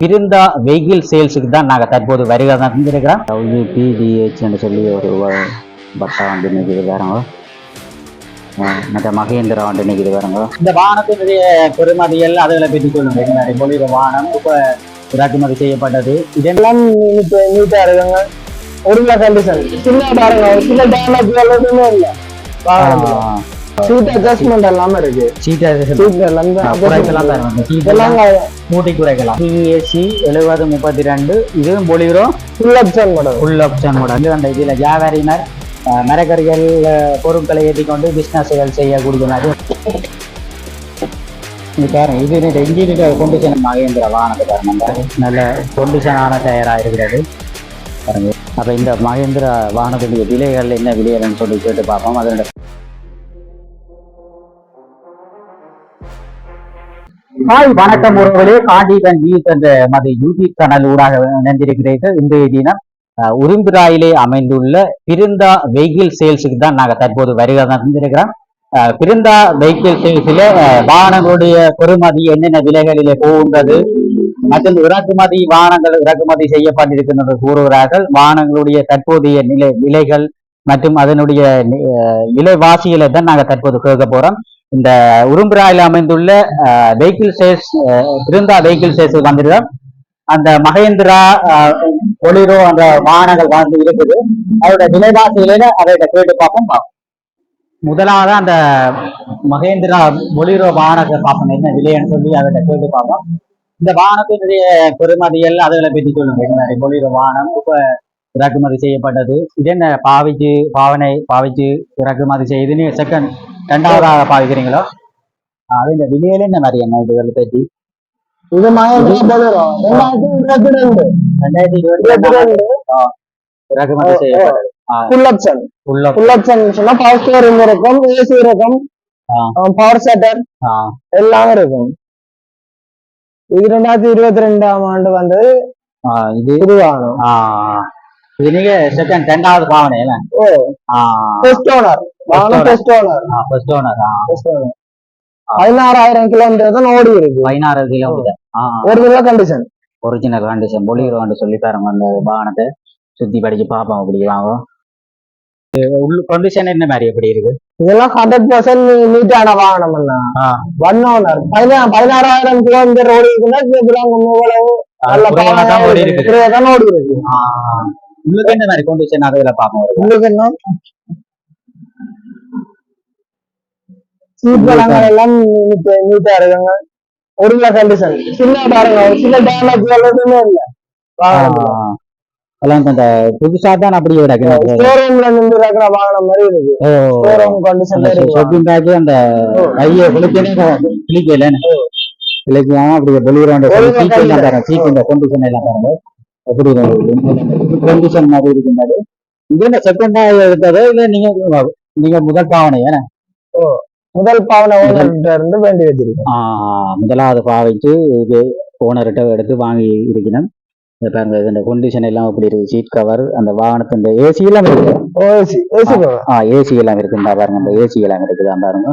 Brinda vehicle சேல்ஸுக்கு தான் நாங்கள் தற்போது வருகை தந்திருக்கிறோம் டபிள்யூபிடிஹெச்னு சொல்லி ஒரு பட்டா வந்து நிற்கிது வேறங்க மற்ற மகேந்திரா வந்து நிற்கிது வேறங்க இந்த வாகனத்தினுடைய பெருமதிகள் அதுகளை பற்றி சொல்லுங்க இந்த மாதிரி பொலிர வாகனம் இப்போ இறக்குமதி செய்யப்பட்டது. இதெல்லாம் நீட் நீட்டா இருக்குங்க ஒருங்க கண்டிஷன் சின்ன பாருங்க ஒரு சின்ன டேமேஜ் இல்ல. சீட் அட்ஜஸ்ட்மெண்ட் எல்லாமே இருக்கு. சீட்டை சீட் எல்லாம் குறைக்கலாம் பாருங்க சீட் எல்லாம் மூட்டை குறைக்கலாம் பிஎஸ்சி எழுபது முப்பத்தி ரெண்டு இதுவும் Bolero full option model full option கூட அந்த இதில் வியாபாரியினர் அஹ், மரக்கறிகள் அஹ், பொருட்களை ஏற்றிக்கொண்டு பிஸ்னஸ்கள் செய்யக்கூடிய இது பாருங்க இது இந்த இன்ஜினியர் கொண்டிஷன் மகேந்திர வாகனத்தை பாருங்க. நல்ல கொண்டிஷனான டயராக இருக்கிறது. பாருங்க. அப்போ இந்த மகேந்திர வாகனத்துடைய விலைகள் என்ன விலைகள்னு சொல்லி கேட்டு பார்ப்போம். அதோட ஹாய் வணக்கம் உறவுகளே. காண்டிபன் நியூஸ் என்ற மது யூடியூப் சேனல் ஊடாக இணைந்திருக்கிறீர்கள். இன்றைய தினம் உரும்பிராயிலே அமைந்துள்ள பிருந்தா வெஹிக்கிள் சேல்ஸுக்கு தான் நாங்கள் தற்போது வருகை தந்திருக்கிறோம். பிருந்தா வெஹிக்கிள் சேல்ஸில் வாகனங்களுடைய பெறுமதி என்னென்ன விலைகளிலே போகின்றது மற்றும் இறக்குமதி வாகனங்கள் இறக்குமதி செய்யப்பட்டிருக்கின்றது கூறுகிறார்கள். வாகனங்களுடைய தற்போதைய நிலை விலைகள் மற்றும் அதனுடைய நி- விலைவாசிகளை தான் நாங்கள் தற்போது கேட்க போகிறோம் இந்த உரும்புராயில் அமைந்துள்ள வெஹிக்கிள் சேல்ஸ் திருந்தா வெஹிக்கிள் சேல்ஸ் வந்திருக்கோம். அந்த மகேந்திரா ஒளிரோ அந்த வாகனங்கள் வந்து இருக்குது. அதோட விலைவாசிகளில அதை கேட்டு பார்ப்போம். பார்ப்போம். முதலாவது அந்த மகேந்திரா ஒளிரோ வாகனத்தை பார்ப்போம். என்ன விலைன்னு சொல்லி அதை கேட்டு பார்ப்போம். இந்த வாகனத்தினுடைய பெருமதிகள் அதில் பற்றி சொல்லுங்க. இந்த ஒளிரோ வாகனம் இப்போ இறக்குமதி செய்யப்பட்டது. இது என்ன? பாவிச்சு பாவனை பாவிச்சு இறக்குமதி செய்யுதுன்னு செகண்ட் ரெண்டாவதாக பாவிக்கிறீங்களோ? அது இந்த விலையில என்ன மாதிரி என்ன இதுகளை பற்றி இது ரெண்டாயிரத்தி ரெண்டு ரெண்டாயிரத்தி இருபத்தி ரெண்டு இறக்குமதி செய்யப்பட்டது ஃபுல் ஆப்ஷன் சொன்னா பவர் ஸ்டோரிங் இருக்கும் ஏசி இருக்கும். பவர் செட்டர் ஆ, எல்லாமே இருக்கும். இது ரெண்டாயிரத்தி இருபத்தி ரெண்டாம் ஆண்டு வந்து இது ஆ, இது நீங்க செகண்ட் ரெண்டாவது பாவனை ஓ. ஆ. ஃபர்ஸ்ட் ஓனர் பதினாறாயிரம் கிலோமீட்டர் தான் ஓடி இருக்கு. பதினாறு கிலோமீட்டர் ஒரு கிலோ கண்டிஷன் ஒரிஜினல் கண்டிஷன் பொலிரோன்னு சொல்லி பாருங்க அந்த வாகனத்தை. சுத்தி படிச்சு பார்ப்போம் அப்படி உள்ள கண்டிஷன் என்ன மாதிரி எப்படி இருக்கு? இதெல்லாம் ஹண்ட்ரட் பர்சன்ட் நீட்டான வாகனம். ஒன் ஓனர் பதினா பதினாறாயிரம் கிலோமீட்டர் ஓடி இருக்குன்னா நல்ல ஓடி தான் ஓடி இருக்கு. உங்களுக்கு என்ன மாதிரி கண்டிஷன் அதுல பார்ப்போம் உங்களுக்கு என்ன? சீட் பழங்கள் எல்லாம் நீட்டா இருக்குங்க கண்டிஷன் சின்ன பாருங்க சின்ன டேமேஜ் எதுவுமே இல்ல. வாகனத்துல எல்லாம் இந்த புதுசா தான் அப்படி கிடக்கு ஷோரூம்ல நின்று இருக்கிற வாகனம் மாதிரி இருக்கு. ஷோரூம் கண்டிஷன்ல இருக்கு ஷாப்பிங் பேக் அந்த கையை குளிக்கனே கிளிக்கல கிளிக்காம அப்படி வெளியிறாண்ட ஒழுங்கா சீட் எல்லாம் கையில. தரேன் சீட் இந்த கண்டிஷன் எல்லாம் பாருங்க. எப்படி கண்டிஷன் மாதிரி இது. என்ன செகண்டா எடுத்ததோ இல்ல நீங்க நீங்க முதல் பாவனை ஏன்னா முதல் பாவனை ஓனர்கிட்ட இருந்து வேண்டி வச்சிருக்கோம். முதலாவது பாவிச்சு இது ஓனர்கிட்ட எடுத்து வாங்கி இருக்கணும் பாருங்க இந்த கண்டிஷன் எல்லாம் எப்படி இருக்கு? சீட் கவர் அந்த வாகனத்தின் ஏசி எல்லாம் இருக்கு. ஏசி எல்லாம் இருக்குண்டா பாருங்க அந்த ஏசி எல்லாம் இருக்குதா பாருங்க.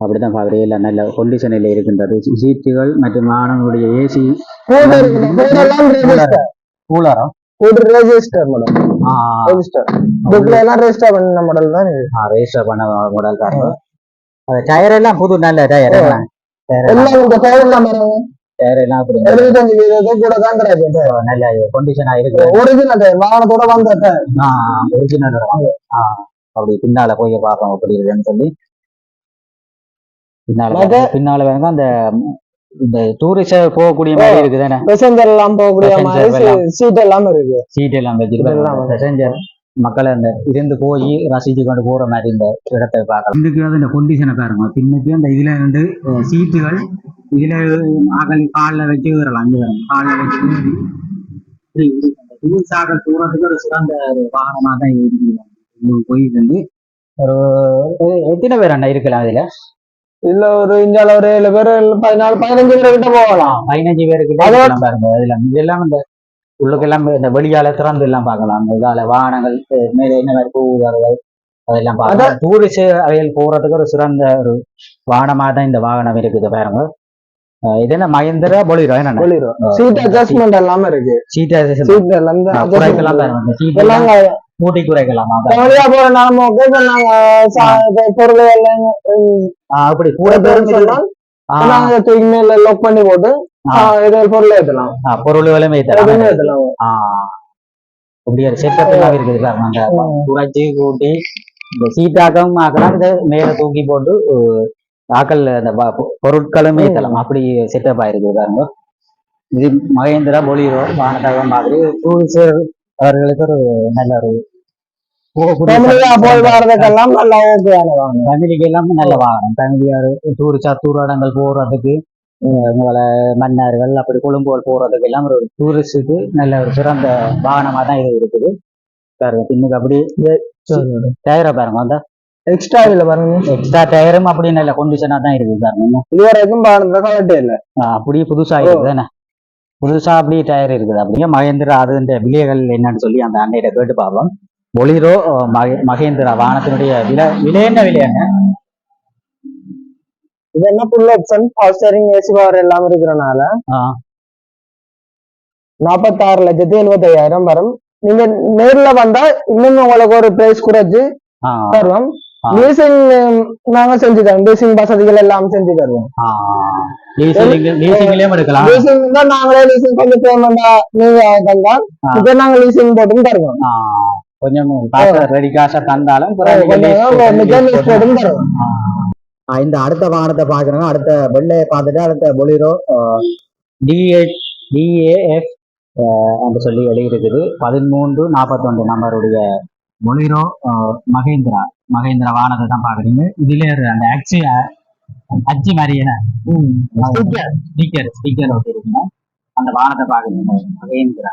அப்படிதான் பாக்குறேன் எல்லாம் நல்ல கண்டிஷனில் இருக்கின்றது. சீட்டுகள் மற்றும் வாகனங்களுடைய ஏசி இருக்குது கூடெல்லாம் ரெஜிஸ்டர் கூட ரெஜிஸ்டர் புக்ல எல்லாம் ரெஜிஸ்டர் பண்ண மாடல் தான் ரெஜிஸ்டர் பண்ண மாடல் அது டயர் எல்லாம் புது நல்ல டயர் எல்லாம். பாருங்க டயர் எல்லாம் அப்படி எழுபத்தஞ்சு கூட தான் கிடையாது. நல்ல கண்டிஷனா இருக்கு. ஒரிஜினல் டயர் வாகனத்தோட வந்த டயர் ஒரிஜினல் அப்படி பின்னால போய் பார்ப்போம் எப்படி இருக்குன்னு சொல்லி. பின்னால. பின்னால வேணுங்க அந்த இந்த டூரிஸ்ட் போகக்கூடிய மாதிரி இருக்குதானே? பேசஞ்சர் எல்லாம் போகக்கூடிய மாதிரி சீட் எல்லாம். இருக்கு. சீட் எல்லாம் பேசஞ்சர் மக்களை அந்த இருந்து போய் ரசிச்சு கொண்டு போற மாதிரி இந்த இடத்தை பார்க்கலாம். இதுக்கு வந்து இந்த கொண்டிஷனை பாருங்க. பின்னுக்கு அந்த இதுல வந்து அஹ், சீட்டுகள் இதுல ஆகல் காலில் வச்சு வரலாம் அங்கே வரும் காலில் வச்சு டூல்ஸ் ஆகல் தூரத்துக்கு ஒரு சிறந்த ஒரு வாகனமா தான் இருக்குது போயிட்டு வந்து ஒரு எத்தனை பேர் அண்ணா இருக்கலாம் அதுல இல்ல ஒரு இந்தியால ஒரு ஏழு பேர் பதினாலு பதினஞ்சு பேர் கிட்ட போகலாம். பதினஞ்சு பேருக்கு அதோட- பாருங்க. இதுல இதெல்லாம் இந்த உள்ளுக்கெல்லாம் இந்த வெளியால திறந்து எல்லாம் பார்க்கலாம். அந்த இதால வாகனங்கள் மேல என்ன மாதிரி போகுதார்கள் அதெல்லாம் பார்க்கலாம். டூரிஸ்ட் அவைகள் போறதுக்கு ஒரு சிறந்த ஒரு வாகனமா தான் இந்த வாகனம் இருக்குது பாருங்க. இது என்ன மகேந்திரா பொலிரோ என்ன சீட் அட்ஜஸ்ட்மெண்ட் எல்லாமே இருக்கு. சீட் சீட் எல்லாம் குறைக்கலாம் சீட் எல்லாம் கூட்டி குறைக்கலாமா. தமிழா போற நாம ஓகே இப்ப நாங்க சா- இப்ப பொருள் எல்லாம் உம், ஆஹ் அப்படி கூட சொன்னா நாங்க தூக்கி மேல லாக் பண்ணி போட்டு பொருள் ஏத்தலாம். எதுவுமே வைத்தலாம் ஏத்தலாம். இப்படி ஒரு செட்டப் எல்லாம் இருக்குது குறைச்சி கூட்டி இந்த சீட்டாக்கம் ஆக்கலாம் இதை மேல தூக்கி போட்டு அஹ், ஆக்கள் அந்த பொருட்களும் ஏத்தலாம். அப்படி செட்டப் ஆயிருக்கு பாருங்க. இது மகேந்திரா பொலிரோ வானதகம் மாதிரி டூரிஸ்டர் அவர்களுக்கு ஒரு நல்ல ஒரு. வர்றதுக்கெல்லாம் நல்லா வாகனம். ஃபேமிலியார் டூரிஸ்டா டூராடங்கள் போறதுக்கு உங்களை மன்னர்கள் அப்படி கொழும்புகள் போறதுக்கு எல்லாம் ஒரு டூரிஸ்டுக்கு நல்ல ஒரு சிறந்த வாகனமா தான் இது இருக்குது. பாருங்க பின்னுக்கு அப்படி டயரை பாருங்க அந்த எக்ஸ்ட்ரா இதுல பாருங்க. எக்ஸ்ட்ரா டயரும் அப்படி நல்ல கொண்டிஷனா தான் இருக்குது பாருங்க. இது வரைக்கும் பாருங்க இல்ல அப்படியே புதுசா இருக்குது என்ன புதுசா அப்படியே டயர் இருக்குது. அப்படியே மகேந்திரா அது இந்த விலைகள் என்னன்னு சொல்லி அந்த அண்டையிட்ட கேட்டு பார்ப்போம். பொலிரோ மகே- மகேந்திரா வாகனத்தினுடைய விலை விலை என்ன விலை இது என்ன full option steering AC power எல்லாம் இருக்கிறனால நாற்பத்தாறு லட்சத்தி எழுபத்தி ஐயாயிரம் வரும். நீங்க நேர்ல வந்தா இன்னும் உங்களுக்கு ஒரு பிரைஸ் குறைச்சு தருவோம். லீசிங் நாங்க செஞ்சு தரோம். லீசிங் வசதிகள் எல்லாம் செஞ்சு தருவோம். லீசிங் தான் நாங்களே லீசிங் பேமெண்டா நீங்க தந்தால் ஆ. இதை நாங்க லீசிங் போட்டும் தருவோம். கொஞ்சம் ரெடி காசா தந்தாலும் தருவோம். இந்த அடுத்த வாகனத்தை பாக்குறோம் அடுத்த வெள்ளையை பார்த்துட்டு அடுத்த பொலிரோ டிஏ டிஏஎஃப் என்று சொல்லி எழுதியிருக்குது. பதிமூன்று நாற்பத்தொன்று நம்பருடைய பொலிரோ மகேந்திரா மகேந்திரா வாகனத்தை தான் பாக்குறீங்க இதுல அந்த அச்சு அச்சு மாதிரி என்ன ஸ்டிக்கர் ஸ்டிக்கர் ஒட்டிருக்கீங்க அந்த வாகனத்தை பாக்குறீங்க மகேந்திரா.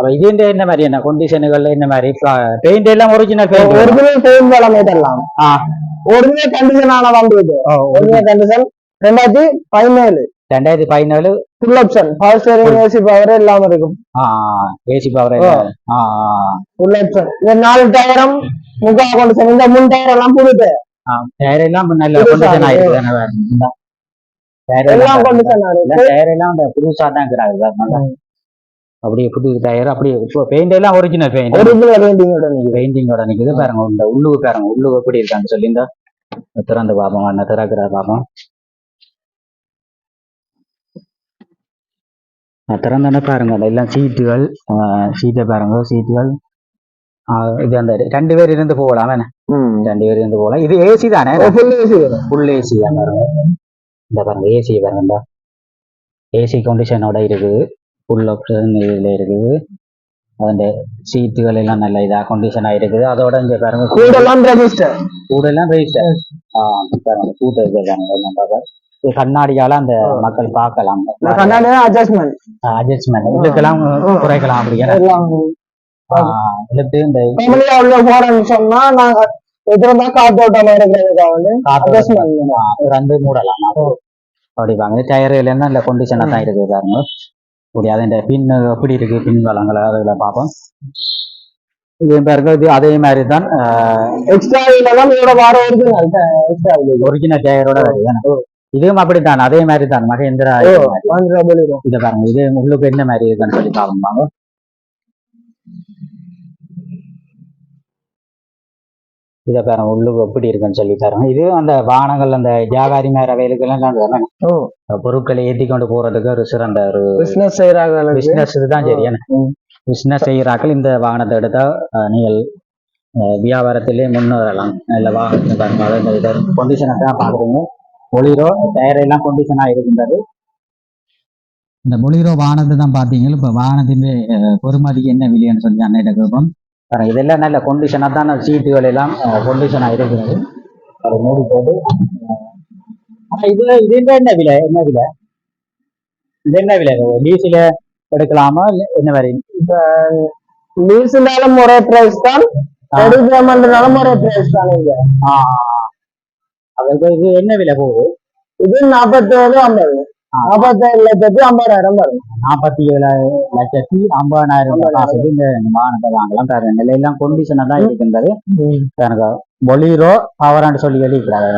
அப்ப இது என்ன மாதிரி என்ன கொண்டிஷனுகள் என்ன மாதிரி பெயிண்ட் எல்லாம் ஒரிஜினல் பெயிண்ட் ஒரிஜினல் பெயின் வளமே தரலாம் ஒரிஜினல் கண்டிஷன் ஆன இது ஒரிஜினல் கண்டிஷன் ரெண்டாயிரத்தி பதினேழு ரெண்டாயிரத்தி பதினேழு full option power steering AC power இல்லாம இருக்கும் ஏசி பவர். ஃபுல் ஆப்ஷன் இந்த நாலு டயரும் முக்கா கொண்டு இந்த முன் டயர் எல்லாம் புது டயர் எல்லாம் நல்ல இருக்கு. ஆயிருக்கு டயர் எல்லாம் எல்லாம் கொண்டு டயர் எல்லாம் புதுசா தான் இருக்கிறாங்க. அப்படியே புது டயர் அப்படியே இப்போ பெயிண்ட் எல்லாம் ஒரிஜினல் பெயிண்ட் ஒரிஜினல் பெயிண்டிங்கோட நிக்குது. பெயிண்டிங்கோட நிக்குது. பாருங்க இந்த உள்ளுக்கு பாருங்க உள்ளுக்கு எப்படி இருக்காங்க சொல்லி இந்த திறந்து பார்ப்போம் அண்ணா திறக்கிற பார்ப்போம் திறந்தோன்னே பாருங்க எல்லாம் சீட்டுகள் சீட்டை பாருங்க சீட்டுகள். இது அந்த ரெண்டு பேர் இருந்து போகலாம் என்ன? ரெண்டு பேர் இருந்து போகலாம். இது ஏசி தானே? ஃபுல் ஏசி ஃபுல் ஏசி தான்? பாருங்க. இந்த பாருங்க ஏசி பாருங்க இந்த ஏசி கண்டிஷனோட இருக்குது. ஆப்ஷன் இதில் இருக்குது. பாருங்க கூடெல்லாம் ரெஜிஸ்டர் கூட எல்லாம் ரெஜிஸ்டர் பாருங்க கூட்ட இருக்காங்க எல்லாம் பார்க்க இது கண்ணாடியால அந்த மக்கள் பார்க்கலாம். அட்ஜஸ்ட்மெண்ட் அட்ஜஸ்ட்மெண்ட் இதுக்கெல்லாம் குறைக்கலாம் அப்படிங்கிற எல்லாம் இழுத்து இந்த ஃபேமிலியா உள்ள போறேன்னு சொன்னா நாங்க எதிர்ந்தா காத்தோட்டமா இருக்கிறதுக்காக வந்து மூடலாம். அப்படி வாங்க டயர் எல்லாம் நல்ல கண்டிஷனா தான் இருக்குது பாருங்க. முடியாது. இந்த பின் எப்படி இருக்கு பின் வளங்களை அதுல பார்ப்போம். இது பாருங்க இது அதே மாதிரி தான் எக்ஸ்ட்ரா இதெல்லாம் இதோட வார ஒரிஜினல் எக்ஸ்ட்ரா ஒரிஜினல் டயரோட வருது இதுவும் அப்படித்தான் அதே மாதிரி தான். மகேந்திரா இதை பாருங்க இது உள்ளுக்கு என்ன மாதிரி இருக்குன்னு சொல்லி பார்ப்போம் வாங்க இதை பாருங்க உள்ளுக்கு எப்படி இருக்குன்னு சொல்லி பாருங்க. இது அந்த வாகனங்கள் அந்த வியாபாரி மேல. ஓ. பொருட்களை ஏற்றி கொண்டு போறதுக்கு ஒரு சிறந்த ஒரு பிசினஸ் செய்யறாங்க பிசினஸ் தான் சரி. பிசினஸ் செய்யறாக்கள் இந்த வாகனத்தை எடுத்தா நீங்கள் வியாபாரத்திலே முன்னேறலாம். நல்ல வாகனத்தை பாருங்க. அதை இதை கொண்டிஷனை தான் பாக்குறீங்க பொலிரோ டயர் எல்லாம் கொண்டிஷனா இருக்கின்றது. இந்த பொலிரோ வாகனத்தை தான் பார்த்தீங்க இப்போ வாகனத்தின் பொறுமதிக்கு என்ன விலைன்னு சொல்லி அன்னையிட்ட கேட்போம். பாருங்க இதெல்லாம் நல்ல கொண்டிஷனாக தான் சீட்டுகள் எல்லாம் கொண்டிஷனாக இருக்கிறது. அதை மூடி போட்டு இது இது என்ன விலை? என்ன விலை? இது என்ன விலை? டீசல எடுக்கலாமா? என்ன மாதிரி லீஸ்னாலும் ஒரே பிரைஸ் தான் பேமெண்ட்னாலும் ஒரே பிரைஸ் தான் இங்க. ஆ, அது இது என்ன விலை போகுது? இது நாற்பத்தேழு ஐம்பது. நாற்பத்தேழு லட்சத்தி ஐம்பதாயிரம் வரும். நாற்பத்தி ஏழு லட்சத்தி ஐம்பதாயிரம் காசுக்கு இந்த வாகனத்தை வாங்கலாம். பாருங்க நிலையெல்லாம் கொண்டிஷனாக தான் இருக்கின்றது. எனக்கு பொலிரோ பவரான்னு சொல்லி எழுதிக்கிறாங்க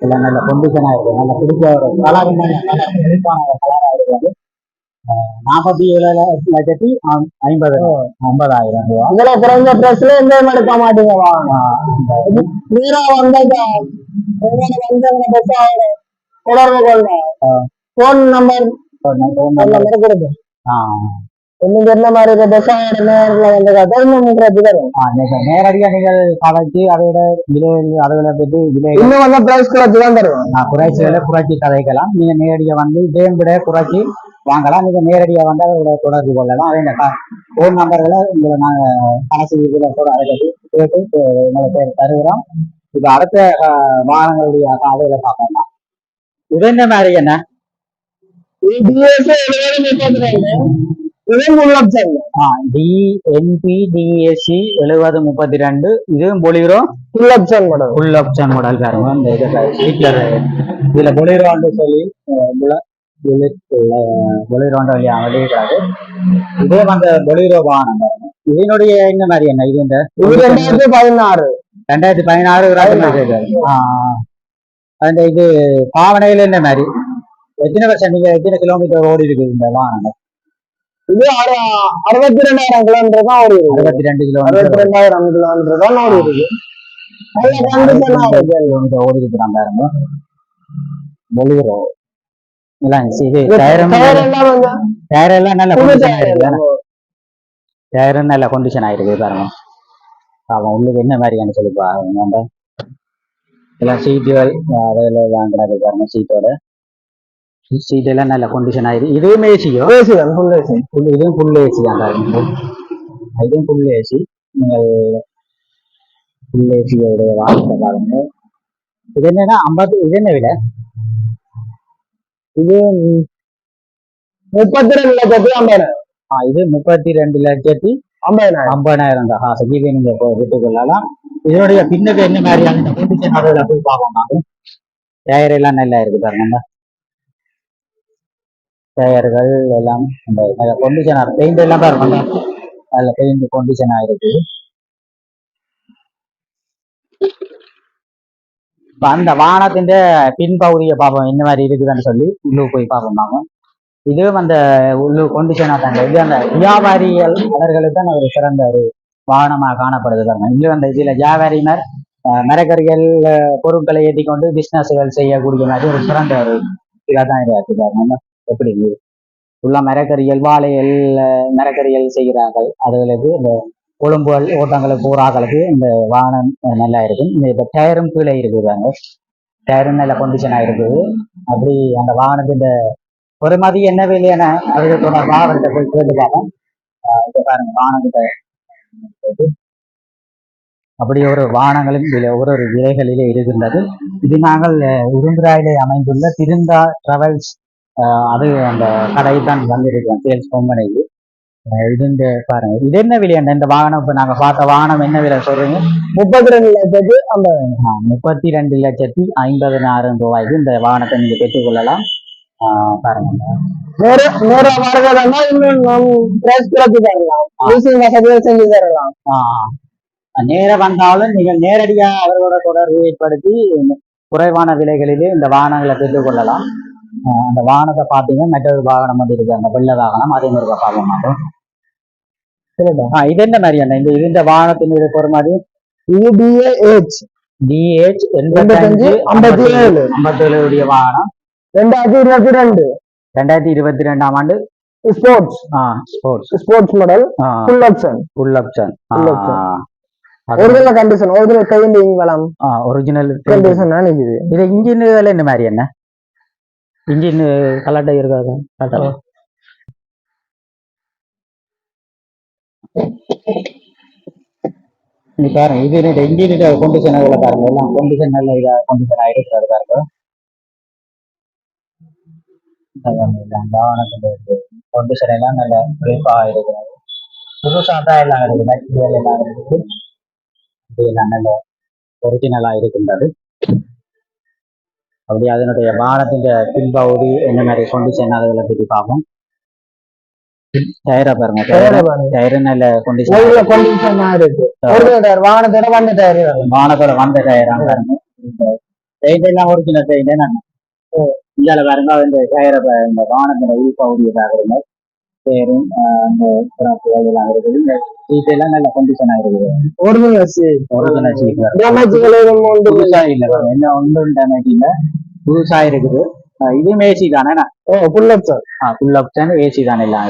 எல்லாம் நல்ல கொண்டிஷனா இருக்கு. நல்ல பிடிச்ச ஒரு நாற்பத்தி ஏழு லட்சத்தி ஐம்- ஐம்பது ஐம்பதாயிரம் இதுல குறைஞ்ச பிரைஸ்ல எந்த எடுக்க மாட்டீங்க. வாங்க நீரா வந்தா வந்து தொடர்பு கொள்ள போன் நம்பர் ஆ, நீங்க என்ன மாதிரி பஸ் ஆயிரம் நேரத்துல வந்து நீங்க நேரடியா நீங்கள் கதைச்சு அதோட பற்றி விலை இன்னும் வந்து பிரைஸ் குறைச்சு தான் தருவோம். நான் குறைச்சி விலை குறைச்சி கதைக்கலாம். நீங்க நேரடியா வந்து இதையும் விட குறைச்சி வாங்கலாம். நீங்க நேரடியா வந்து அதோட தொடர்பு கொள்ளலாம். அதே ஃபோன் நம்பர்களை உங்களை நாங்க கணக்கு இதுல கூட அழைச்சி கேட்டு உங்களுக்கு தருகிறோம். இப்ப அடுத்த வாகனங்களுடைய காலையில பார்க்கலாம். என்ன மாதிரி என்ன டிஎஸ் எழுபது முப்பத்தி ரெண்டு இதுவும் பொலிரோ மூணு லட்சம் மேடம் ஃபுல் ஆப்ஷன் மாடல் பாருங்க இந்த ஸ்பீக்கர் இதுல பொலிரோன்னு சொல்லி பொலிரோன்ற வழியா வெளியிடாது இதே வந்து பொலிரோ வாகனம். இதனுடைய இந்த மாதிரி என்ன இது இந்த ரெண்டாயிரத்தி பதினாறு ரெண்டாயிரத்தி பதினாறு அந்த இது பாவனையில இந்த மாதிரி? எத்தனை வருஷம்? நீங்க எத்தனை கிலோமீட்டர் ஓடி இருக்கு இந்த வாகனம் இது அறுபத்தி ரெண்டாயிரம் கிலோமீட்டர் தான் ஓடி இருக்கு அறுபத்தி ரெண்டு அறுபத்தி கிலோமீட்டர் ரெண்டாயிரம் கிலோமீட்டர் தான் ஓடி இருக்கு ஓடி இருக்கிறாங்க பாருங்க. டயரும் நல்ல கண்டிஷன் ஆயிருக்கு பாருங்க. அவன் உள்ளுக்கு என்ன மாதிரியான்னு சொல்லி பாருங்க. எல்லாம் சீட்டுகள் அதில் எல்லாம் கிடக்கு பாருங்க சீட்டோட சீட் எல்லாம் நல்ல கண்டிஷன் ஆயிருக்கு இதுவும் ஏசியோ ஏசி தான் ஃபுல் ஏசி ஃபுல் இதுவும் ஃபுல் ஏசி தான் இதுவும் ஃபுல் ஏசி நீங்கள் ஃபுல் ஏசியோட வாங்கத்தை பாருங்க இது என்னன்னா ஐம்பது இது என்ன விலை இது முப்பத்தி ரெண்டு லட்சத்தி ஆ, இது முப்பத்தி ரெண்டு லட்சத்தி ஐம்பதாயிரம். ஐம்பதாயிரம் தான். காசு நீங்க விட்டுக்கொள்ளலாம். விட்டுக் கொள்ளலாம் இதனுடைய பின்னுக்கு என்ன மாதிரியான இந்த கண்டிஷன் அதில் போய் பார்ப்போம் நாங்க. டயர் எல்லாம் நல்லா இருக்கு பாருங்க. டயர்கள் எல்லாம் அந்த கொண்டிஷனாக பெயிண்ட் எல்லாம் பாருங்க. அதில் பெயிண்ட் கொண்டிஷன் ஆயிருக்கு. இப்ப அந்த வாகனத்தின் பின்பகுதியை பார்ப்போம். என்ன மாதிரி இருக்குதுன்னு சொல்லி உள்ளுக்கு போய் பார்ப்போம் நாங்கள் இதுவும் அந்த உள்ளூர் கொண்டிஷனா தாங்க இது அந்த வியாபாரிகள் அவர்களுக்கு தான் ஒரு சிறந்த ஒரு வாகனமாக காணப்படுது தாங்க இங்கே அந்த இதில் வியாபாரியினர் மரக்கறிகள் பொருட்களை ஏற்றி கொண்டு பிஸ்னஸ்கள் செய்யக்கூடிய மாதிரி ஒரு சிறந்த ஒரு இதாக தான் இருக்கு பாருங்க. எப்படி உள்ள மரக்கறிகள் வாழைகள் மரக்கறிகள் செய்கிறார்கள். அதுகளுக்கு இந்த கொழும்புகள் ஓட்டங்களுக்கு போறாங்களுக்கு இந்த வாகனம் நல்லா இருக்கும். இந்த இப்போ டயரும் கீழே இருக்குது தாங்க டயரும் நல்ல கண்டிஷனாக இருக்குது. அப்படி அந்த வாகனத்தின் ஒரு மாதிரி என்ன விலையான அது தொடர்பாக அவர்கிட்ட போய் கேட்டு பார்ப்போம். பாருங்க வாகனங்கிட்ட அப்படி ஒரு வாகனங்களும் விலை ஒரு ஒரு விலைகளிலே இருக்கின்றது. இது நாங்கள் அஹ், உரும்பிராயிலே அமைந்துள்ள திருந்தா டிராவல்ஸ் அது அந்த கடை தான் வந்திருக்கோம் சேல்ஸ் கம்பெனிக்கு இது இந்த பாருங்க இது என்ன விலை என்ன இந்த வாகனம் இப்ப நாங்க பார்த்த வாகனம் என்ன விலை சொல்றீங்க? முப்பத்தி ரெண்டு லட்சத்தி முப்பத்தி ரெண்டு லட்சத்தி ஐம்பதனாயிரம் ரூபாய்க்கு இந்த வாகனத்தை நீங்க பெற்றுக்கொள்ளலாம். பாருங்க நேர நேர வருவதா இன்னும் நம் பிரைஸ் குறைச்சு தரலாம் லீசிங் வசதிகள் செஞ்சு தரலாம் ஆஹ் நேர வந்தாலும் நீங்கள் நேரடியா அவர்களோட தொடர்பு ஏற்படுத்தி குறைவான விலைகளிலே இந்த வாகனங்களை பெற்றுக் கொள்ளலாம் அந்த வாகனத்தை பார்த்தீங்கன்னா மற்றொரு வாகனம் வந்து இருக்கு அந்த வெள்ளை வாகனம் அதே மாதிரி பார்ப்போம் நாம. ஆஹ் இது என்ன மாதிரியான இந்த இந்த வாகனத்தின் இது ஒரு மாதிரி டிஹெச் எண்பத்தஞ்சு ஐம்பத்தி ஏழு ஐம்பத்தேழு உடைய வாகனம் ரெண்டாயிரத்தி இருபத்தி ரெண்டு. ரெண்டாயிரத்தி இருபத்தி ரெண்டாம் ஆண்டு sports sports sports model full option full option. Original condition original painting வளம். ஒரிஜினல் கண்டிஷன் நினைக்குது இது இன்ஜின் வேலை என்ன மாதிரி என்ன? இன்ஜின் கலாட்டை இருக்காது கலாட்டை நீ பாருங்க இது இந்த இன்ஜின் கொண்டிஷன் பாருங்க. எல்லாம் கொண்டிஷன் நல்ல இதாக கொண்டிஷன் ஆகிருக்கிறது பாருங்க கொண்டிஷன் எல்லாம் நல்ல குறிப்பாக இருக்கிறது புதுசாக தான் எல்லாம் இருக்குது மெட்டீரியல் எல்லாம் இருக்குது இது எல்லாம் நல்ல ஒரிஜினலாக இருக்கின்றது அப்படி அதனுடைய வாகனத்தின் பின்பகுதி என்ன மாதிரி கொண்டிஷன் அதுகளை பற்றி பார்ப்போம் டயரை பாருங்க டயரு நல்ல கொண்டிஷன் இருக்கு டயர் வாகனத்தோட வந்த டயர் வாகனத்தோட வந்த பாருங்க. பெயிண்ட் எல்லாம் ஒரிஜினல் பெயிண்ட் என்ன? இந்தியால பாருங்க இந்த இந்த வானத்தின உள்பகுதியை பாக்குறீங்க சேரும் அந்த எல்லாம் இருக்குது. இந்த நல்ல கண்டிஷனா இருக்குது. ஒரிஜினல் சீட் ஒரிஜினல் சீட் டேமேஜ்கள் எதுவும் உண்டு புதுசா இல்ல. என்ன ஒன்றும் டேமேஜ் இல்ல. புதுசா இருக்குது. இதுவும் ஏசி தானே? ஓ bullet sir full option AC தானே? எல்லாம்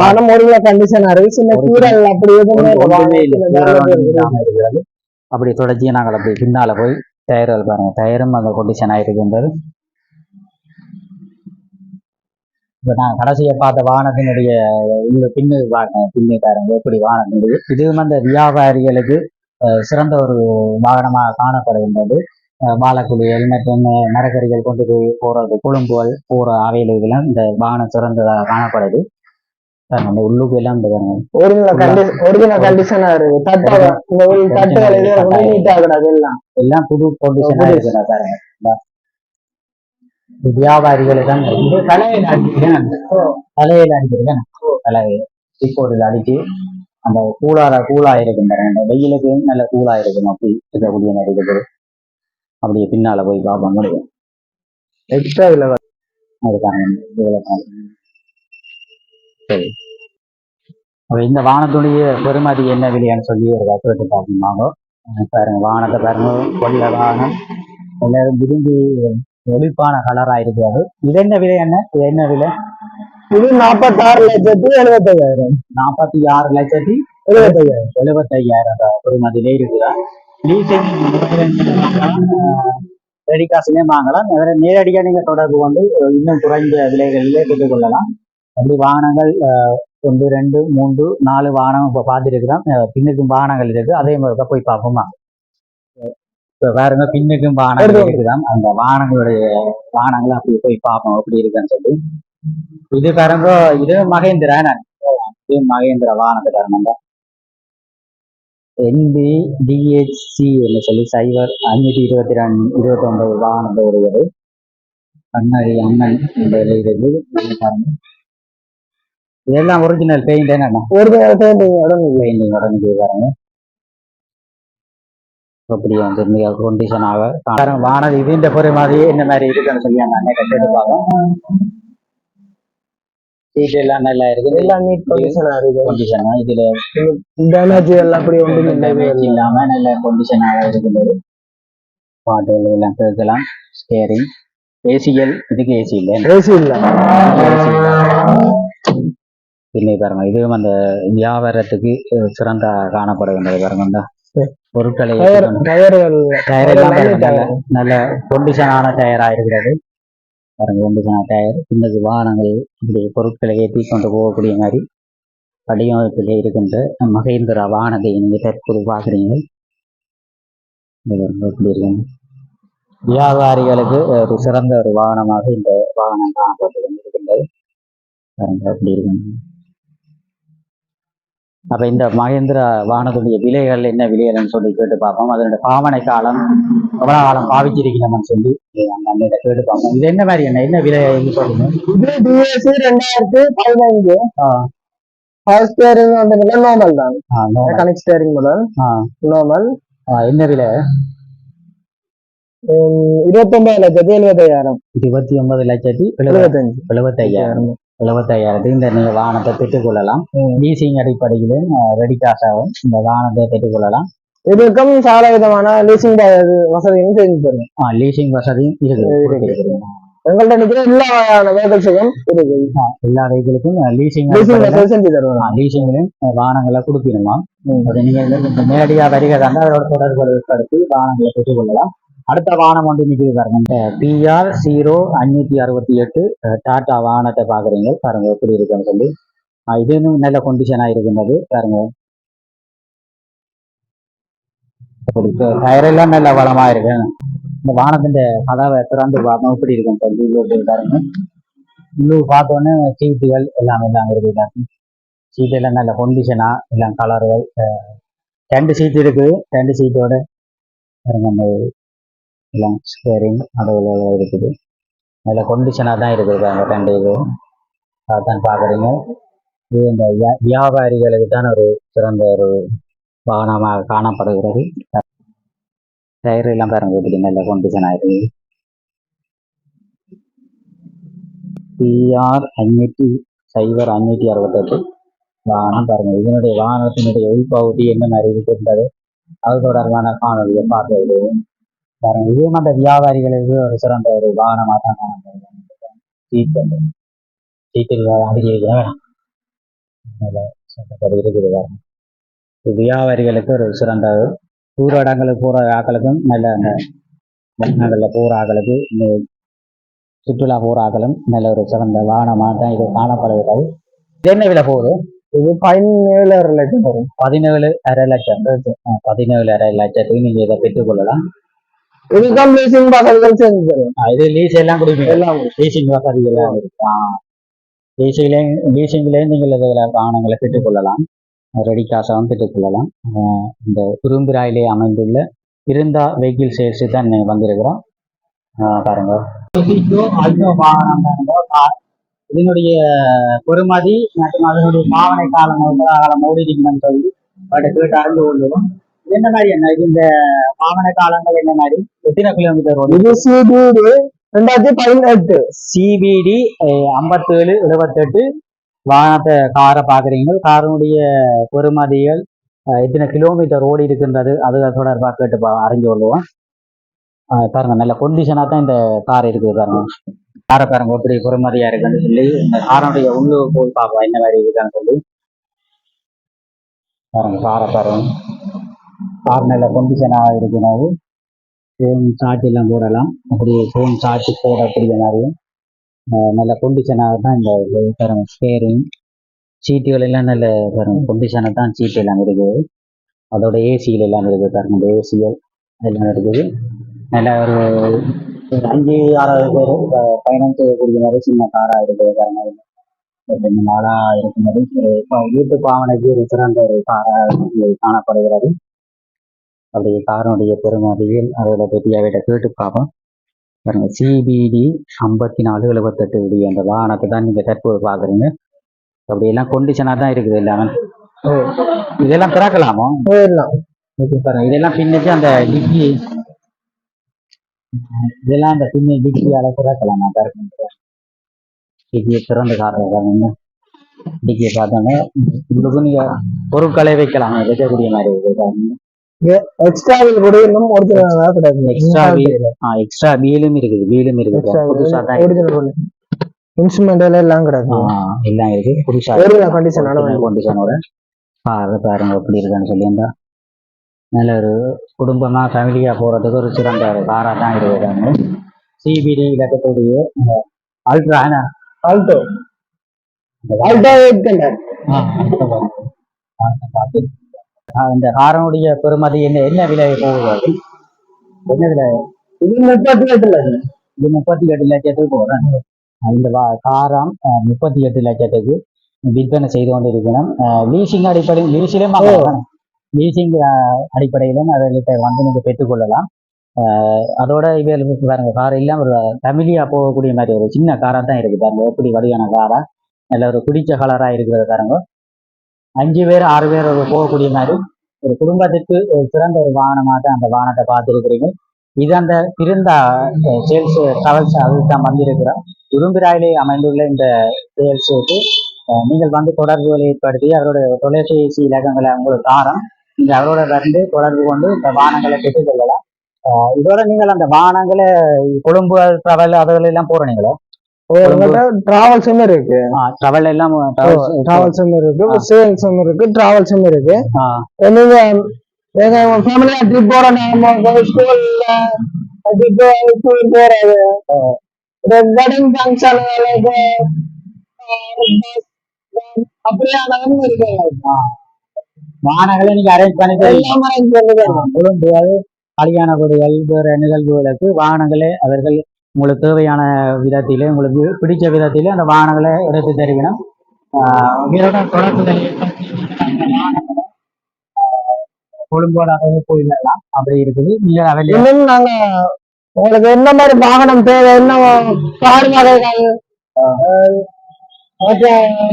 வானம் ஒரிஜினல் கண்டிஷனா இருக்கு சின்ன கீரல் அப்படி எதுவுமே இல்ல. அப்படி தொடர்ச்சி நாங்கள் அப்படி பின்னால போய் டயர்கள் பாருங்க. டயரும் அந்த கொண்டிஷன் ஆயிருக்கின்றது இப்போ நான் கடைசியை பார்த்த வாகனத்தினுடைய இது பின்னு பார்க்கணும் பின்னு பாருங்க. எப்படி வாகனத்தினுடைய இதுவும் அந்த வியாபாரிகளுக்கு சிறந்த ஒரு வாகனமாக காணப்படுகின்றது. அஹ், மற்றும் மரக்கறிகள் கொண்டு போய் போறது கொழும்புகள் போற இதெல்லாம் இந்த வாகனம் சிறந்ததாக காணப்படுது. இந்த உள்ளுக்கு எல்லாம் ஒரிஜினல் கண்டி- ஒரிஜினல் கண்டிஷனா இருக்கு. தட்டு தட்டுகள் எல்லாம் எல்லாம் புது கொண்டிஷனா பாருங்க. வியாபாரிகளுக்கு தான் இது தலையில அடிக்கிறேன் தலையில அடிக்கிறேன் தலையில. இப்போதில் அடிச்சு அந்த கூலார கூலா இந்த வெயிலுக்கு நல்ல கூலா இருக்கும் அப்படி இருக்கக்கூடிய இருக்குது அப்படியே பின்னால போய் பார்ப்போம் முடியும் எக்ஸ்ட்ரா இல்ல அது பாருங்க. இவ்வளவு பாருங்க. சரி. அப்ப இந்த வானத்துடைய பெருமதி என்ன விலையான்னு சொல்லி ஒரு கேட்டு பார்க்கணுமாங்க பாருங்க வானத்தை பாருங்க. கொள்ள வானம். எல்லாரும் விரும்பி ஒளிப்பான கலரா இருக்கிறது. இது என்ன விலை என்ன? இது என்ன விலை? இது நாற்பத்தாறு லட்சத்தி எழுபத்தையாயிரம் நாற்பத்தி ஆறு லட்சத்தி எழுபத்தையாயிரம் எழுபத்தையாயிரம் பெருமதியிலே இருக்குதா? லீசிங் ரெடி காசுலேயே வாங்கலாம் நேரடியாக நீங்க தொடர்பு கொண்டு இன்னும் குறைந்த விலைகளிலே பெற்றுக்கொள்ளலாம் அப்படி வாகனங்கள் ஒன்று ரெண்டு மூன்று நாலு வாகனம் இப்போ பார்த்துருக்குறோம் பின்னுக்கும் வாகனங்கள் இருக்கு. அதே மாதிரி போய் பார்ப்போமா? இப்போ பாருங்க பின்னுக்கும் வாகனங்கள் எடுத்து இருக்குதாம். அந்த வாகனங்களுடைய வாகனங்களை அப்படி போய் பார்ப்போம். எப்படி இருக்குன்னு சொல்லி. இது பாருங்க இது மகேந்திரா. என்ன? இது மகேந்திரா வாகனத்தை பாருங்க என்பி டிஹெச்சி என்று சொல்லி சைபர் அஞ்சூற்றி இருபத்தி ரெண்டு இருபத்தி ஒன்பது வாகனத்தை உடையது கண்ணாடி அண்ணன் இந்த இருக்குது இது பாருங்க. இதெல்லாம் ஒரிஜினல் பெயிண்ட் என்ன ஒரிஜினல் பெயிண்டிங் இல்லை பெயிண்டிங் உடனே பாருங்க அப்படி வந்து மிக கொண்டிஷனாக பாருங்க வானது இதுன்ற பொறு மாதிரி என்ன மாதிரி இருக்குன்னு சொல்லி அந்த அண்ணன் கட்டு பார்ப்போம் சீட் எல்லாம் நல்லா இருக்குது எல்லாம் நீட் கண்டிஷனா இருக்கு கொண்டிஷனா இதுல டேமேஜ் எல்லாம் அப்படி ஒன்றும் டேமேஜ் இல்லாம நல்ல கொண்டிஷனாக இருக்குது பாட்டுகள் எல்லாம் கேட்கலாம் ஸ்டேரிங் ஏசிகள் இதுக்கு ஏசி இல்லை ஏசி இல்ல இல்லை பாருங்க இதுவும் அந்த வியாபாரத்துக்கு சிறந்த காணப்படுகின்றது பாருங்க. பொருட்களை நல்ல கொண்டிஷனான டயரா இருக்கிறது. பாருங்க கொண்டிஷனான டயர் பின்னது வாகனங்கள் இப்படி பொருட்களை ஏற்றி கொண்டு போகக்கூடிய மாதிரி வடிவமைப்பில் இருக்கின்ற மகேந்திரா வாகனத்தை நீங்க தற்போது பார்க்குறீங்க. வியாபாரிகளுக்கு ஒரு சிறந்த ஒரு வாகனமாக இந்த வாகனம் காணப்பட்டு கொண்டிருக்கின்றது. பாருங்க எப்படி இருக்குங்க. அப்ப இந்த மகேந்திரா வாகனத்துடைய விலைகள் என்ன விலைகள்னு சொல்லி கேட்டு பார்ப்போம். அதனுடைய பாவனை காலம் எவ்வளவு காலம் பாவிச்சிருக்கணும்னு சொல்லி அந்த அண்ணன் கேட்டு பார்ப்போம். இது என்ன மாதிரி என்ன என்ன விலை சொல்லுங்க? இது டிஎஸ்சி ரெண்டாயிரத்தி பதினைஞ்சு ஆ. ஃபர்ஸ்ட் ஸ்டேரிங் வந்து நார்மல் தான். ஆ, no. மெக்கானிக் ஸ்டேரிங் முதல் நார்மல் என்ன விலை? லட்சத்தி இருபத்தி ஒன்பது லட்சத்தி எழுபது எழுபத்தஞ்சு. எழுபத்தையாயிரம். எழுபத்தையாயிரத்துக்கு இந்த நீங்க வாகனத்தை பெற்றுக்கொள்ளலாம். லீசிங் அடிப்படையிலும் ரெடி காசாகவும் இந்த வாகனத்தை பெற்றுக்கொள்ளலாம். இதுக்கும் சால விதமான லீசிங் வசதியும் செஞ்சு தரும் லீசிங் வசதியும் இருக்குது. எங்கள்ட்ட நிக்கிற எல்லா வகையான இருக்கு எல்லா வெஹிக்கிளுக்கும் லீசிங் லீசிங் செஞ்சு தருவாங்க லீசிங்லையும் வாகனங்களை கொடுக்கணுமா? ம். அது நீங்க இந்த நேரடியாக வருகிறதா அதோட தொடர்பு ஏற்படுத்தி வாகனங்களை பெற்றுக்கொள்ளலாம். அடுத்த வாகனம் வந்து நிற்கிது பாருங்க. பிஆர் ஜீரோ அஞ்சூற்றி அறுபத்தி எட்டு டாட்டா வாகனத்தை பாக்குறீங்க பாருங்க எப்படி இருக்குன்னு சொல்லி. இது நல்ல கொண்டிஷனா இருக்கின்றது. பாருங்க. டயர் எல்லாம் நல்ல வளமா இருக்கு. இந்த வாகனத்தின் கதவை திறந்து பார்க்கணும். எப்படி இருக்குன்னு சொல்லி இது பாருங்க. உள்ளு பார்த்தோன்னே சீட்டுகள் எல்லாம் எல்லாம் இருக்கு பாருங்க. எல்லாம் நல்ல கொண்டிஷனா எல்லாம் கலர்கள் ரெண்டு சீட் இருக்கு ரெண்டு சீட்டோட பாருங்க எல்லாம் ஸ்டேரிங் அதுல இருக்குது. நல்ல கொண்டிஷனாக தான் இருக்குது ரெண்டு இது அதான் பார்க்குறீங்க இது இந்த வியாபாரிகளுக்கு தான் ஒரு சிறந்த ஒரு வாகனமாக காணப்படுகிறது. டயர் எல்லாம் பாருங்க எப்படி நல்ல கொண்டிஷனாக இருக்குது. பிஆர் அஞ்சூற்றி சைபர் அஞ்சூற்றி அறுபத்தெட்டு வாகனம் பாருங்க. இதனுடைய வாகனத்தினுடைய உள்பகுதி என்ன மாதிரி இருக்கின்றது அது தொடர்பான காணொலியை விடுவோம் பாருங்க இதுவும் அந்த வியாபாரிகளுக்கு ஒரு சிறந்த ஒரு வாகனமாக தான் காணப்படுகிறது சீட்டு சீட்டில் இருக்குது பாருங்க. வியாபாரிகளுக்கு ஒரு சிறந்த தூர இடங்களுக்கு போகிற ஆக்களுக்கும் நல்ல அந்த வெளிநாடுகளில் போகிற ஆக்களுக்கு இந்த சுற்றுலா போகிற ஆக்களும் நல்ல ஒரு சிறந்த வாகனமாக தான் இது காணப்படுகிறது. என்ன விலை போகுது. இது பதினேழு அரை லட்சம் வரும். பதினேழு அரை லட்சம். பதினேழு அரை லட்சத்துக்கு நீங்கள் இதை பெற்றுக்கொள்ளலாம். இதுக்கும் லீசிங் வசதிகள் செஞ்சு இது லீஸ் எல்லாம் கொடுப்பீங்க எல்லாம் லீசிங் வசதி எல்லாம் இருக்கு லீசிங்லே லீசிங்லேயே நீங்கள் இதில் வாகனங்களை பெற்றுக்கொள்ளலாம் ரெடி காசாகவும் பெற்றுக்கொள்ளலாம் இந்த குறும்பிராயிலே அமைந்துள்ள இருந்தா வெஹிக்கிள் சேல்ஸ் தான் நீங்கள் வந்திருக்கிறோம் பாருங்க அல்டோ வாகனம் இதனுடைய பொறுமதி மற்றும் அதனுடைய பாவனை காலம் காலம் ஓடிடிங்கன்னு சொல்லி பட் கேட்டு அறிந்து கொள்ளுவோம் என்ன மாதிரி என்ன? இந்த பாவனை காலங்கள் என்ன மாதிரி? எத்தனை கிலோமீட்டர் ஓடும்? இது சிபிடி ரெண்டாயிரத்தி பதினெட்டு. சிபிடி ஐம்பத்தேழு எழுபத்தெட்டு வாகனத்தை காரை பார்க்குறீங்க. காரினுடைய பொறுமதிகள் அஹ், எத்தனை கிலோமீட்டர் ஓடி இருக்கின்றது அது தொடர்பாக கேட்டு பா- அறிஞ்சு கொள்வோம். பாருங்க நல்ல கொண்டிஷனாக தான் இந்த கார் இருக்குது பாருங்க. காரை பாருங்க எப்படி பொறுமதியாக இருக்குன்னு சொல்லி இந்த காரனுடைய உள்ளு போய் பார்ப்போம் என்ன மாதிரி இருக்குன்னு சொல்லி. பாருங்க காரை பாருங்க. கார் நல்ல கொண்டிஷனாக இருக்கிறது ஃபோன் சார்ஜ் எல்லாம் போடலாம் அப்படி ஃபோன் சார்ஜ் போடக்கூடிய மாதிரியும் நல்ல கொண்டிஷனாக தான் இந்த தரும் ஸ்பேரிங் சீட்டுகள் எல்லாம் நல்ல தரும் கொண்டிஷனாக தான் சீட்டு எல்லாம் இருக்குது அதோட ஏசிகள் எல்லாம் இருக்குது பாருங்க இந்த ஏசிகள் எல்லாம் இருக்குது நல்ல ஒரு அஞ்சு ஆறாவது பேர் பயணம் செய்யக்கூடிய மாதிரி சின்ன காராக இருக்குது பாருங்க ரெண்டு நாளாக இருக்கிறது இப்போ வீட்டு பாவனைக்கு ஒரு சிறந்த ஒரு காராக காணப்படுகிறது அப்படியே காரனுடைய பெருமதியில் பற்றி அவையிட்ட கேட்டு பார்ப்போம். பாருங்க சிபிடி ஐம்பத்தி நாலு எழுபத்தெட்டு இப்படி அந்த வாகனத்தை தான் நீங்க தற்போது பாக்குறீங்க அப்படி எல்லாம் கொண்டிஷனாக தான் இருக்குது எல்லாமே. இதெல்லாம் திறக்கலாமோ? பாருங்க இதெல்லாம் பின்னுக்கு அந்த டிக்கி. இதெல்லாம் அந்த பின்னு டிக்கியால திறக்கலாமா? திறக்க டிக்கியை திறந்து காரணம் டிக்கியை பார்த்தோன்னே உங்களுக்கு நீங்க பொருட்களை வைக்கலாம் வைக்கக்கூடிய மாதிரி இருக்குது. எக்ஸ்ட்ரா வீல் கூட இன்னும் ஒரிஜினல் கிடையாது. எக்ஸ்ட்ரா வீல் ஆ எக்ஸ்ட்ரா வீலும் இருக்குது வீலும் இருக்குது. புதுசா தான் ஒரிஜினல் இன்ஸ்ட்ருமெண்ட் எல்லாம் கிடையாது. எல்லாம் இருக்கு. புதுசா ஓட. வந்து. கண்டிஷனோட அதை பாருங்க எப்படி இருக்குன்னு சொல்லியிருந்தா. நல்ல ஒரு குடும்பமா ஃபேமிலியா போறதுக்கு ஒரு சிறந்த ஒரு காரா தான் இருக்கிறாங்க சிபிடி இலக்கத்துடைய ultra Alto Alto eight hundred பார்த்து ஆ, இந்த காரனுடைய பெருமதி என்ன என்ன விலை போகுது? என்ன விலை? இது முப்பத்தி எட்டுல இது முப்பத்தி எட்டு லட்சத்துக்கு போகிறேன் இந்த காரம் முப்பத்தி எட்டு லட்சத்துக்கு விற்பனை செய்து கொண்டிருக்கணும் லீசிங் அடிப்படையில் லீசிலும் லீசிங் அடிப்படையிலும் அவர்களுக்கு வந்து நீங்கள் பெற்றுக்கொள்ளலாம் அதோட இவர்களுக்கு பாருங்க கார் எல்லாம் ஒரு ஃபேமிலியாக போகக்கூடிய மாதிரி ஒரு சின்ன காராக தான் இருக்குது பாருங்க. எப்படி வடிவான காரா நல்ல ஒரு பிடிச்ச கலராக இருக்கிறது பாருங்க. அஞ்சு பேர் ஆறு பேர் ஒரு போகக்கூடிய மாதிரி ஒரு குடும்பத்துக்கு ஒரு சிறந்த ஒரு வாகனமாக தான் அந்த வாகனத்தை பார்த்துருக்கிறீங்க இது அந்த திருந்தா சேல்ஸ் டிராவல்ஸ் அதுக்கு தான் வந்திருக்கிறோம். உடும்பிராயிலே அமைந்துள்ள இந்த சேல்ஸுக்கு நீங்கள் வந்து தொடர்புகளை ஏற்படுத்தி அவருடைய தொலைபேசி இலக்கங்களை உங்களுக்கு தாரம். நீங்கள் அவரோட வந்து தொடர்பு கொண்டு இந்த வாகனங்களை பெற்றுக்கொள்ளலாம். இதோட நீங்கள் அந்த வாகனங்களை கொழும்பு ட்ராவல் அதுகளெல்லாம் எல்லாம் டிராவல்ஸும் இருக்கு. டிராவல் எல்லாம் டிராவல்ஸும் இருக்கு. சேல்ஸும் இருக்கு டிராவல்ஸும் இருக்கு நீங்க எங்க ஃபேமிலியா ட்ரிப் போற நாம ஸ்கூல்ல ட்ரிப் ஸ்கூல் போறது? வெட்டிங் ஃபங்க்ஷன் இருக்கு. வாகனங்களை நீங்க அரேஞ்ச் பண்ணி தரீங்க எல்லாம். கொழும்பு அது கல்யாண குடிகள் நிகழ்வுகளுக்கு வாகனங்களை அவர்கள் உங்களுக்கு தேவையான விதத்திலே உங்களுக்கு பிடிச்ச விதத்திலே அந்த வாகனங்களை எடுத்து தருவினோம் ஆஹ் தொடர்புகள் கொழும்போட போயிடலாம் அப்படி இருக்குது. நீங்கள் அவள் நாங்க உங்களுக்கு என்ன மாதிரி வாகனம் தேவை என்ன கார் வகைகள்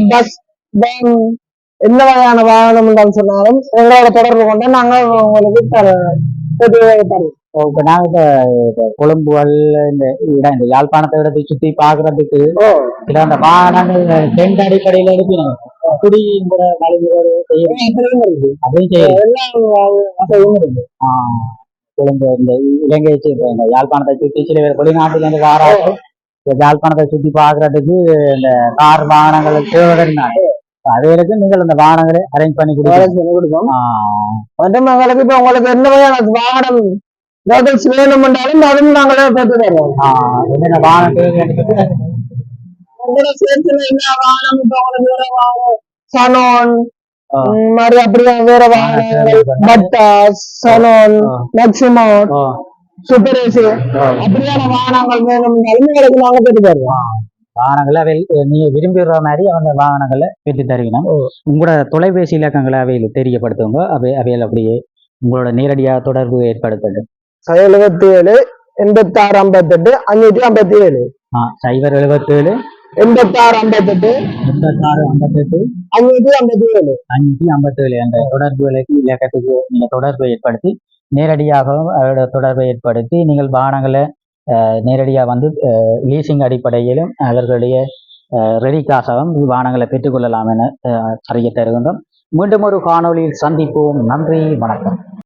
பஸ் வேன் என்ன வகையான வாகனம் இருந்தாலும் சொன்னாலும் எங்களோட தொடர்பு கொண்டு நாங்க உங்களுக்கு தர- தருவோம். இப்ப இப்ப இப்ப கொழும்புகள் இந்த இடம் இந்த யாழ்ப்பாணத்தை இடத்தை சுத்தி பாக்குறதுக்கு சில அந்த வாகனங்கள் டென்ட் அடிப்படையில எடுக்கணும் அப்படி இந்த இருக்கு. இருக்கு. ஆஹ் கொழும்பு இந்த இலங்கையை இந்த யாழ்ப்பாணத்தை சுத்தி சில பேர் வெளிநாட்டுல இருந்து வாராங்க. இந்த யாழ்ப்பாணத்தை சுத்தி பாக்குறதுக்கு இந்த கார் வாகனங்கள் தேவைன்னாங்க அதுகளுக்கு நீங்கள் அந்த வாகனங்களை அரேஞ்ச் பண்ணி கொடுப்போம் ஆஹ் மற்றும் எங்களுக்கு இப்ப உங்களுக்கு என்ன வகையான வாகனம் வெஹிக்கிள்ஸ் வேணும்ன்றாலும் அதுவும் நாங்களே பெற்று தருவோம் என்னென்ன வாகனம் வாகனம் இப்ப உங்களுக்கு வேற வாகனம் சனோன் மாதிரி அப்படியே வேற வாகனங்கள் பட்டா சனோன். மேக்சிமோ ஓ, சூப்பர் ஏசி ஓ. அப்படியான வாகனங்கள் வேணும்னாலும் உங்களுக்கு நாங்க பெற்று தருவோம் வாகனங்களை அவை நீங்க விரும்புகிற மாதிரி அந்த வாகனங்களை பெற்று தருவினோம் உங்களோட தொலைபேசி இலக்கங்களை அவையில் தெரியப்படுத்துங்க. அவை அவையில் அப்படியே உங்களோட நேரடியாக தொடர்பு ஏற்படுத்தட்டும் எழுபத்தி ஏழு எண்பத்தி ஆறு ஐம்பத்தெட்டு அஞ்சூத்தி ஐம்பத்தி ஏழு ஆ, சைபர் எழுபத்தேழு எண்பத்தி ஆறு ஐம்பத்தெட்டு எண்பத்தாறு ஐம்பத்தெட்டு அஞ்சூத்தி ஐம்பத்தி ஏழு அஞ்சூற்றி ஐம்பத்தேழு அந்த தொடர்பு இலக்கு- இலக்கத்துக்கு நீங்க தொடர்பை ஏற்படுத்தி நேரடியாகவும் அதோட தொடர்பை ஏற்படுத்தி நீங்கள் வாகனங்களை நேரடியாக வந்து லீசிங் அடிப்படையிலும் அவர்களுடைய ரெடி காசாகவும் வாகனங்களை பெற்றுக்கொள்ளலாம் என அறிய தருகின்றோம் மீண்டும் ஒரு காணொளியில் சந்திப்போம் நன்றி வணக்கம்